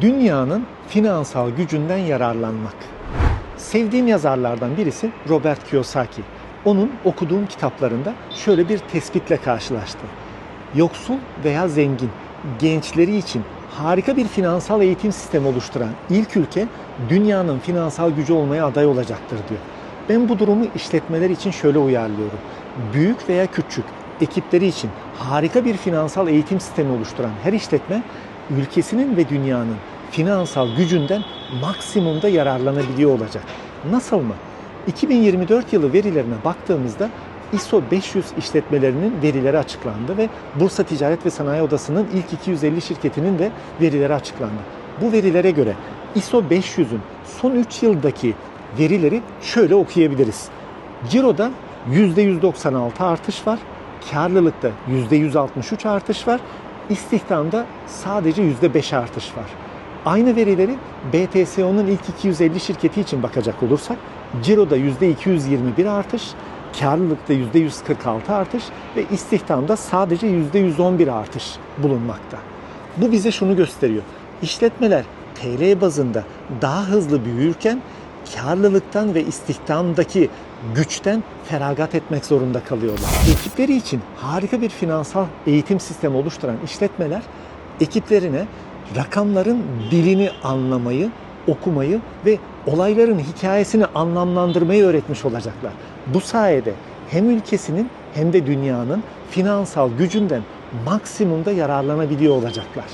Dünyanın finansal gücünden yararlanmak. Sevdiğim yazarlardan birisi Robert Kiyosaki. Onun okuduğum kitaplarında şöyle bir tespitle karşılaştım. Yoksul veya zengin gençleri için harika bir finansal eğitim sistemi oluşturan ilk ülke dünyanın finansal gücü olmaya aday olacaktır diyor. Ben bu durumu işletmeler için şöyle uyarlıyorum. Büyük veya küçük ekipleri için harika bir finansal eğitim sistemi oluşturan her işletme ülkesinin ve dünyanın finansal gücünden maksimumda yararlanabiliyor olacak. Nasıl mı? 2024 yılı verilerine baktığımızda ISO 500 işletmelerinin verileri açıklandı ve Bursa Ticaret ve Sanayi Odası'nın ilk 250 şirketinin de verileri açıklandı. Bu verilere göre ISO 500'ün son 3 yıldaki verileri şöyle okuyabiliriz. Ciro'da %196 artış var, karlılıkta %163 artış var, istihdamda sadece %5 artış var. Aynı verileri BTSO'nun ilk 250 şirketi için bakacak olursak Ciro'da %221 artış, karlılıkta %146 artış ve istihdamda sadece %111 artış bulunmakta. Bu bize şunu gösteriyor. İşletmeler TL bazında daha hızlı büyürken karlılıktan ve istihdamdaki güçten feragat etmek zorunda kalıyorlar. Ekipleri için harika bir finansal eğitim sistemi oluşturan işletmeler ekiplerine rakamların dilini anlamayı, okumayı ve olayların hikayesini anlamlandırmayı öğretmiş olacaklar. Bu sayede hem ülkesinin hem de dünyanın finansal gücünden maksimumda yararlanabiliyor olacaklar.